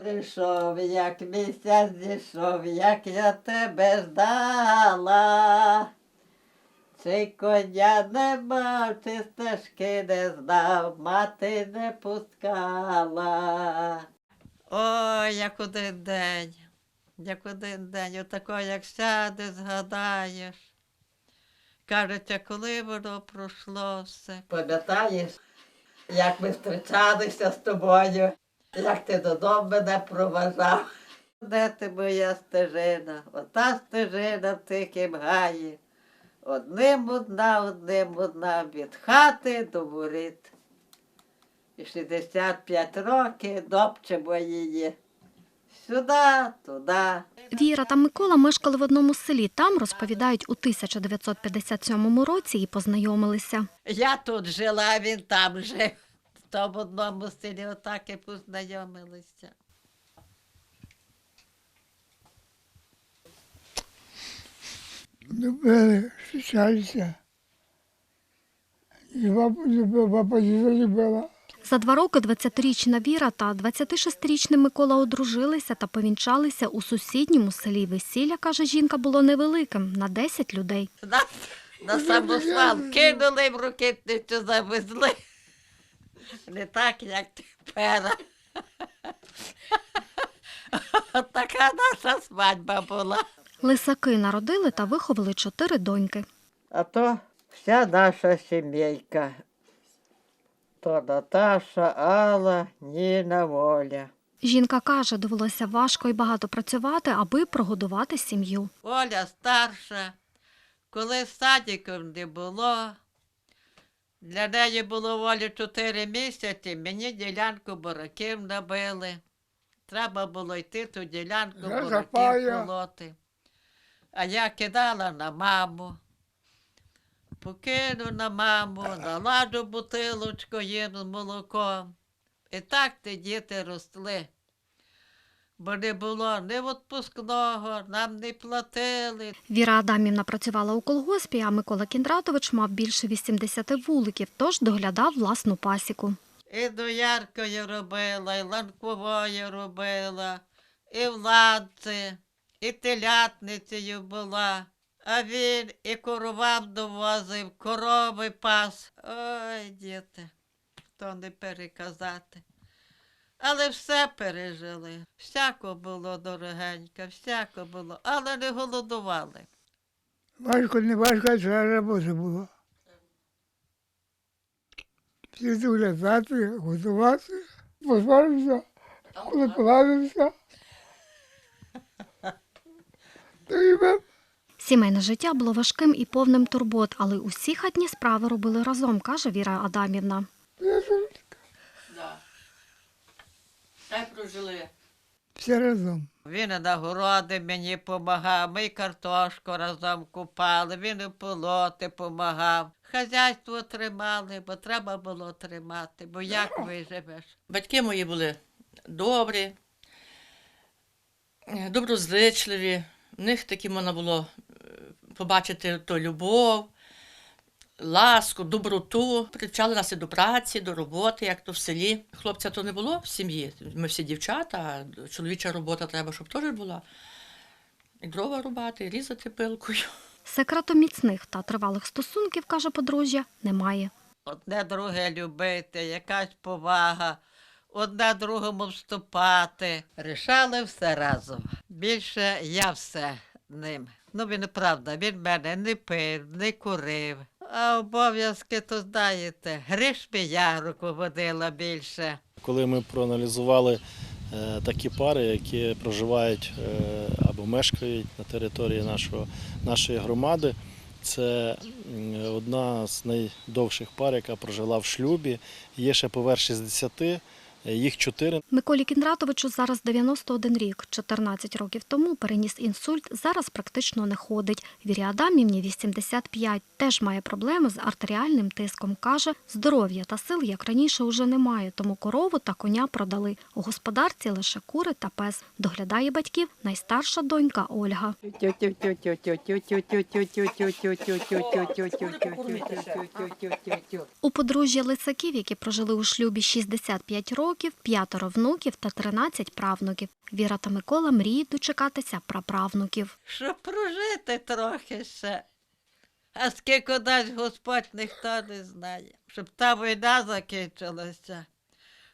Прийшов, як місяць зійшов, як я тебе ждала. Чи коня не мав, чи стежки не знав, мати не пускала. Ой, як один день, як один день, отако, як сяде, згадаєш. Кажеться, коли воно пройшло все. Пам'ятаєш, як ми зустрічалися з тобою, як ти додому мене проважав. Де ти моя стежина? Ота стежина в тихім гаї. Одним одна, одним одна від хати до воріт. І 65 років допчемо її. Сюди, туди. Віра та Микола мешкали в одному селі. Там, розповідають, у 1957 році і познайомилися. Я тут жила, він там жив. В тому одному селі отак і познайомилися. Любили, зустрічалися. І баба діда любила. За два роки 20-річна Віра та 26-річний Микола одружилися та повінчалися у сусідньому селі. Весілля, каже жінка, було невеликим на 10 людей. Нас на самосвал кинули в ракетницю, завезли. Не так, як тепер. От така наша свадьба була. Лисаки народили та виховали чотири доньки. А то вся наша сімейка. То Наташа, Алла, Ніна, Воля. Жінка каже, довелося важко і багато працювати, аби прогодувати сім'ю. Оля старша, коли садиком не було, для неї було волі чотири місяці, мені ділянку бураків набили. Треба було йти ту ділянку Я бураків запаю. колоти. А я кидала на маму. Покину на маму, наладжу бутилочку їм з молоком. І так ті діти росли. Бо не було ні відпускного, нам не платили. Віра Адамівна працювала у колгоспі, а Микола Кіндратович мав більше 80 вуликів, тож доглядав власну пасіку. І дояркою робила, і ланковою робила, і в ланці, і телятницею була. А він і коровам довозив, корови пас. Ой, діти, то не переказати. Але все пережили. Всяко було дорогенько, всяко було, але не голодували. Важко, не важко, а треба робота була. Всі доглядати, готувати, посварився, коли ми Сімейне життя було важким і повним турбот, але усі хатні справи робили разом, каже Віра Адамівна. Так прожили. всі разом. Він і на городи мені допомагав, ми й картошку разом купали, він і полоти допомагав. Хазяйство тримали, бо треба було тримати, бо як виживеш? Батьки мої були добрі, доброзичливі. В них таки можна було е, побачити то любов, ласку, доброту. Привчали нас і до праці, до роботи, як то в селі. Хлопця то не було в сім'ї. Ми всі дівчата, а чоловіча робота треба, щоб теж була. І дрова рубати, і різати пилкою. Секрету міцних та тривалих стосунків, каже подружжя, немає. Одне друге любити, якась повага, одне другому вступати. Рішали все разом. Більше я все ним. Ну, він правда, він мене не пив, не курив. А обов'язки, то знаєте, Гришми я руководила більше. Коли ми проаналізували е, такі пари, які проживають е, або мешкають на території нашого, нашої громади, це одна з найдовших пар, яка прожила в шлюбі. Є ще поверх 60, е, їх чотири. Миколі Кіндратовичу зараз 91 рік. 14 років тому переніс інсульт, зараз практично не ходить. Вірі Адамівні 85, теж має проблеми з артеріальним тиском. Каже, здоров'я та сил, як раніше, уже немає, тому корову та коня продали. У господарці лише кури та пес. Доглядає батьків найстарша донька Ольга. У подружжя Лисаків, які прожили у шлюбі 65 років, років, п'ятеро внуків та 13 правнуків. Віра та Микола мріють дочекатися праправнуків. Щоб прожити трохи ще. А скільки дасть Господь, ніхто не знає. Щоб та війна закінчилася.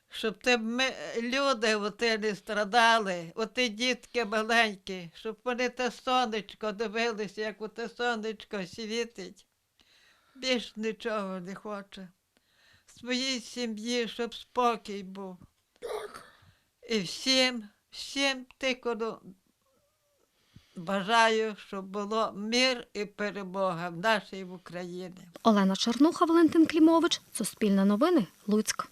Щоб ти ми, люди оти не страдали, оті дітки маленькі, щоб вони те сонечко дивилися, як оте сонечко світить. Більш нічого не хоче. Своїй сім'ї, щоб спокій був. І всім, всім тільки бажаю, щоб було мир і перемога в нашій Україні. Олена Чернуха, Валентин Клімович, Суспільне новини, Луцьк.